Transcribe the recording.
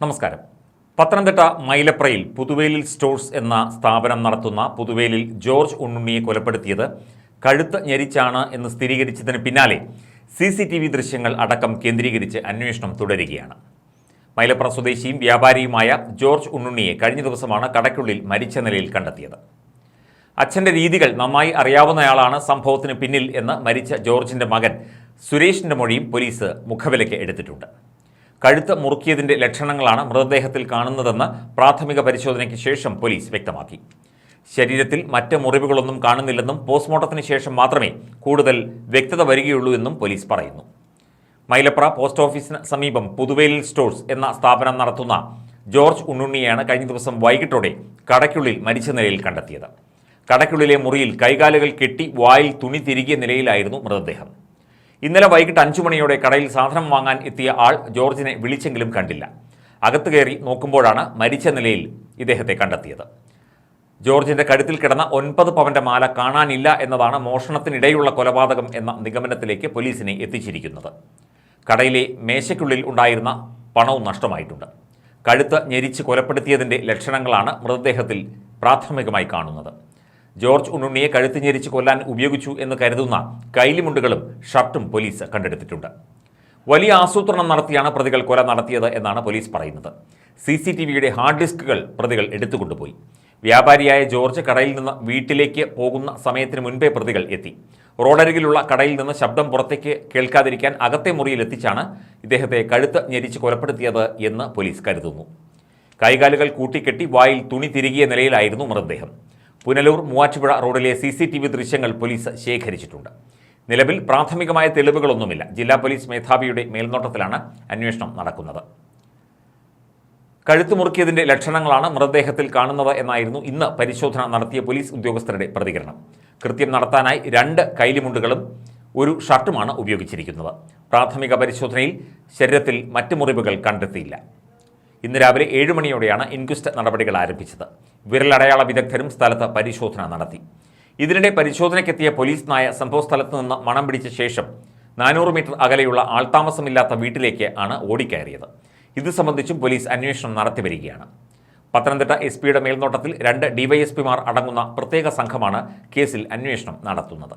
നമസ്കാരം. പത്തനംതിട്ട മൈലപ്രയിൽ പുതുവേലിൽ സ്റ്റോഴ്സ് എന്ന സ്ഥാപനം നടത്തുന്ന പുതുവേലിൽ ജോർജ് ഉണ്ണുണ്ണിയെ കൊലപ്പെടുത്തിയത് കഴുത്ത് ഞെരിച്ചാണ് എന്ന് സ്ഥിരീകരിച്ചതിന് പിന്നാലെ സി സി ടി വി ദൃശ്യങ്ങൾ അടക്കം കേന്ദ്രീകരിച്ച് അന്വേഷണം തുടരുകയാണ്. മൈലപ്ര സ്വദേശിയും വ്യാപാരിയുമായ ജോർജ് ഉണ്ണുണ്ണിയെ കഴിഞ്ഞ ദിവസമാണ് കടയ്ക്കുള്ളിൽ മരിച്ച നിലയിൽ കണ്ടെത്തിയത്. അച്ഛന്റെ രീതികൾ നന്നായി അറിയാവുന്നയാളാണ് സംഭവത്തിന് പിന്നിൽ എന്ന് മരിച്ച ജോർജിന്റെ മകൻ സുരേഷിന്റെ മൊഴിയും പോലീസ് മുഖവിലയ്ക്ക് എടുത്തിട്ടുണ്ട്. കഴുത്ത് മുറുക്കിയതിന്റെ ലക്ഷണങ്ങളാണ് മൃതദേഹത്തിൽ കാണുന്നതെന്ന് പ്രാഥമിക പരിശോധനയ്ക്ക് ശേഷം പോലീസ് വ്യക്തമാക്കി. ശരീരത്തിൽ മറ്റ് മുറിവുകളൊന്നും കാണുന്നില്ലെന്നും പോസ്റ്റ്മോർട്ടത്തിന് ശേഷം മാത്രമേ കൂടുതൽ വ്യക്തത വരികയുള്ളൂ എന്നും പോലീസ് പറയുന്നു. മൈലപ്ര പോസ്റ്റ് ഓഫീസിന് സമീപം പുതുവേലിൽ സ്റ്റോഴ്സ് എന്ന സ്ഥാപനം നടത്തുന്ന ജോർജ് ഉണ്ണുണ്ണിയാണ് കഴിഞ്ഞ ദിവസം വൈകിട്ടോടെ കടയ്ക്കുള്ളിൽ മരിച്ച നിലയിൽ കണ്ടെത്തിയത്. കടയ്ക്കുള്ളിലെ മുറിയിൽ കൈകാലുകൾ കെട്ടി വായിൽ തുണി തിരികിയ നിലയിലായിരുന്നു മൃതദേഹം. ഇന്നലെ വൈകിട്ട് അഞ്ചു മണിയോടെ കടയിൽ സാധനം വാങ്ങാൻ എത്തിയ ആൾ ജോർജിനെ വിളിച്ചെങ്കിലും കണ്ടില്ല. അകത്ത് കയറി നോക്കുമ്പോഴാണ് മരിച്ച നിലയിൽ ഇദ്ദേഹത്തെ കണ്ടെത്തിയത്. ജോർജിന്റെ കഴുത്തിൽ കിടന്ന ഒൻപത് പവന്റെ മാല കാണാനില്ല എന്നതാണ് മോഷണത്തിനിടെയുള്ള കൊലപാതകം എന്ന നിഗമനത്തിലേക്ക് പോലീസിനെ എത്തിച്ചിരിക്കുന്നത്. കടയിലെ മേശയ്ക്കുള്ളിൽ ഉണ്ടായിരുന്ന പണവും നഷ്ടമായിട്ടുണ്ട്. കഴുത്ത് ഞെരിച്ച് കൊലപ്പെടുത്തിയതിന്റെ ലക്ഷണങ്ങളാണ് മൃതദേഹത്തിൽ പ്രാഥമികമായി കാണുന്നത്. ജോർജ് ഉണ്ണുണ്ണിയെ കഴുത്ത് ഞെരിച്ച് കൊല്ലാൻ ഉപയോഗിച്ചു എന്ന് കരുതുന്ന കൈലിമുണ്ടുകളും ഷർട്ടും പോലീസ് കണ്ടെടുത്തിട്ടുണ്ട്. വലിയ ആസൂത്രണം നടത്തിയാണ് പ്രതികൾ കൊല നടത്തിയത് എന്നാണ് പോലീസ് പറയുന്നത്. സി സി ടി വിയുടെ ഹാർഡ് ഡിസ്കുകൾ പ്രതികൾ എടുത്തുകൊണ്ടുപോയി. വ്യാപാരിയായ ജോർജ് കടയിൽ നിന്ന് വീട്ടിലേക്ക് പോകുന്ന സമയത്തിന് മുൻപേ പ്രതികൾ എത്തി. റോഡരികിലുള്ള കടയിൽ നിന്ന് ശബ്ദം പുറത്തേക്ക് കേൾക്കാതിരിക്കാൻ അകത്തെ മുറിയിൽ എത്തിച്ചാണ് ഇദ്ദേഹത്തെ കഴുത്ത് ഞെരിച്ച് കൊലപ്പെടുത്തിയത് എന്ന് പോലീസ് കരുതുന്നു. കൈകാലുകൾ കൂട്ടിക്കെട്ടി വായിൽ തുണി തിരികിയ നിലയിലായിരുന്നു മൃതദേഹം. പുനലൂർ മൂവാറ്റുപുഴ റോഡിലെ സി സി ടി വി ദൃശ്യങ്ങൾ പോലീസ് ശേഖരിച്ചിട്ടുണ്ട്. നിലവിൽ പ്രാഥമികമായ തെളിവുകളൊന്നുമില്ല. ജില്ലാ പോലീസ് മേധാവിയുടെ മേൽനോട്ടത്തിലാണ് അന്വേഷണം നടക്കുന്നത്. കഴുത്തു മുറുക്കിയതിന്റെ ലക്ഷണങ്ങളാണ് മൃതദേഹത്തിൽ കാണുന്നത് എന്നായിരുന്നു ഇന്ന് പരിശോധന നടത്തിയ പോലീസ് ഉദ്യോഗസ്ഥരുടെ പ്രതികരണം. കൃത്യം നടത്താനായി രണ്ട് കൈലിമുണ്ടുകളും ഒരു ഷർട്ടുമാണ് ഉപയോഗിച്ചിരിക്കുന്നത്. പ്രാഥമിക പരിശോധനയിൽ ശരീരത്തിൽ മറ്റു മുറിവുകൾ കണ്ടെത്തിയില്ല. ഇന്ന് രാവിലെ ഏഴ് മണിയോടെയാണ് ഇൻക്വസ്റ്റ് നടപടികൾ ആരംഭിച്ചത്. വിരലടയാള വിദഗ്ധരും സ്ഥലത്ത് പരിശോധന നടത്തി. ഇതിനിടെ പരിശോധനയ്ക്കെത്തിയ പോലീസ് നായ സംഭവസ്ഥലത്ത് നിന്ന് മണം പിടിച്ച ശേഷം നാനൂറ് മീറ്റർ അകലെയുള്ള ആൾതാമസമില്ലാത്ത വീട്ടിലേക്ക് ആണ് ഓടിക്കയറിയത്. ഇത് സംബന്ധിച്ചും പോലീസ് അന്വേഷണം നടത്തിവരികയാണ് പത്തനംതിട്ട എസ് പിയുടെ മേൽനോട്ടത്തിൽ രണ്ട് ഡിവൈഎസ്പിമാർ അടങ്ങുന്ന പ്രത്യേക സംഘമാണ് കേസിൽ അന്വേഷണം നടത്തുന്നത്.